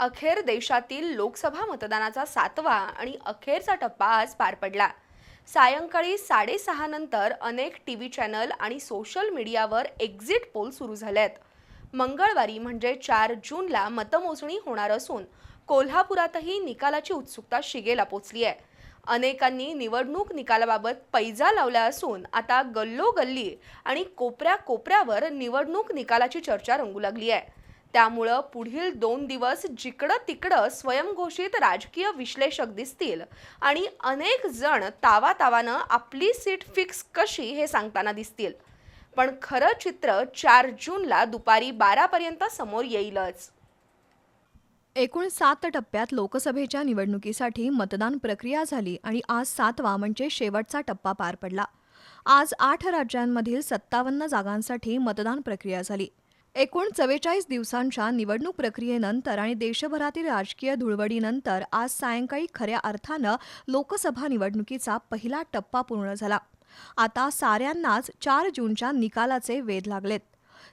अखेर देशातील लोकसभा मतदानाचा सातवा आणि अखेरचा टप्पा आज पार पडला. सायंकाळी साडेसहा नंतर अनेक टी व्ही चॅनल आणि सोशल मीडियावर एक्झिट पोल सुरू झालेत. मंगळवारी म्हणजे चार जूनला मतमोजणी होणार असून कोल्हापुरातही निकालाची उत्सुकता शिगेला पोचली आहे अनेकांनी निवडणूक निकालाबाबत पैजा लावला असून आता गल्लोगल्ली आणि कोपऱ्या कोपऱ्यावर निवडणूक निकालाची चर्चा रंगू लागली आहे त्यामुळं पुढील दोन दिवस जिकडं तिकडं स्वयंघोषित राजकीय विश्लेषक दिसतील. आणि अनेक जण तावातावानं आपली सीट फिक्स कशी हे सांगताना दिसतील. पण खरं चित्र चार जूनला दुपारी बारापर्यंत समोर येईलच. एकूण सात टप्प्यात लोकसभेच्या निवडणुकीसाठी मतदान प्रक्रिया झाली आणि आज सातवा म्हणजे शेवटचा टप्पा पार पडला. आज आठ राज्यांमधील सत्तावन्न जागांसाठी मतदान प्रक्रिया झाली. एकूण चव्वेचाळीस दिवसांच्या निवडणूक प्रक्रियेनंतर आणि देशभरातील राजकीय धुळवडीनंतर आज सायंकाळी खऱ्या अर्थानं लोकसभा निवडणुकीचा पहिला टप्पा पूर्ण झाला. आता साऱ्यांनाच चार जूनच्या निकालाचे वेध लागलेत.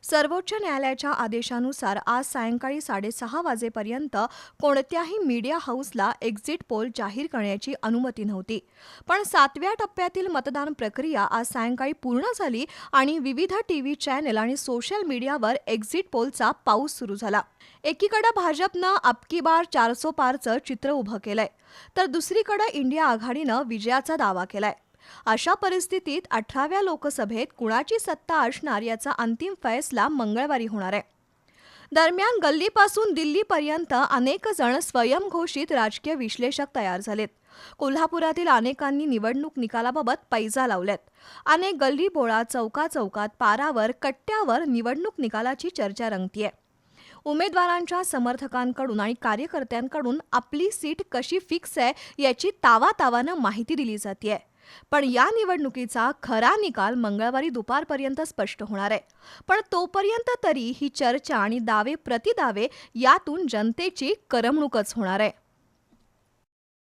सर्वोच्च न्यायालयाच्या आदेशानुसार आज सायंकाळी साडेसहा वाजेपर्यंत कोणत्याही मीडिया हाऊसला एक्झिट पोल जाहीर करण्याची अनुमती नव्हती. पण सातव्या टप्प्यातील मतदान प्रक्रिया आज सायंकाळी पूर्ण झाली आणि विविध टीव्ही चॅनेल आणि सोशल मीडियावर एक्झिट पोलचा पाऊस सुरू झाला. एकीकडे भाजपनं अबकी बार चारसो पारचं चित्र उभं केलंय तर दुसरीकडे इंडिया आघाडीनं विजयाचा दावा केलाय. अशा परिस्थितीत अठराव्या लोकसभेत कुणाची सत्ता असणार याचा अंतिम फैसला मंगळवारी होणार आहे. दरम्यान गल्लीपासून दिल्लीपर्यंत अनेक जण स्वयंघोषित राजकीय विश्लेषक तयार झालेत. कोल्हापुरातील अनेकांनी निवडणूक निकालाबाबत पैजा लावल्यात. अनेक गल्ली बोळा चौका चौकात पारावर कट्ट्यावर निवडणूक निकालाची चर्चा रंगतीये. उमेदवारांच्या समर्थकांकडून आणि कार्यकर्त्यांकडून आपली सीट कशी फिक्स आहे याची तावातावानं माहिती दिली जाते पण या निवडणुकीचा खरा निकाल मंगळवारी दुपारपर्यंत स्पष्ट होणार आहे. पण तोपर्यंत तरी ही चर्चा आणि दावे प्रतिदावे यातून जनतेची करमणूकच होणार आहे.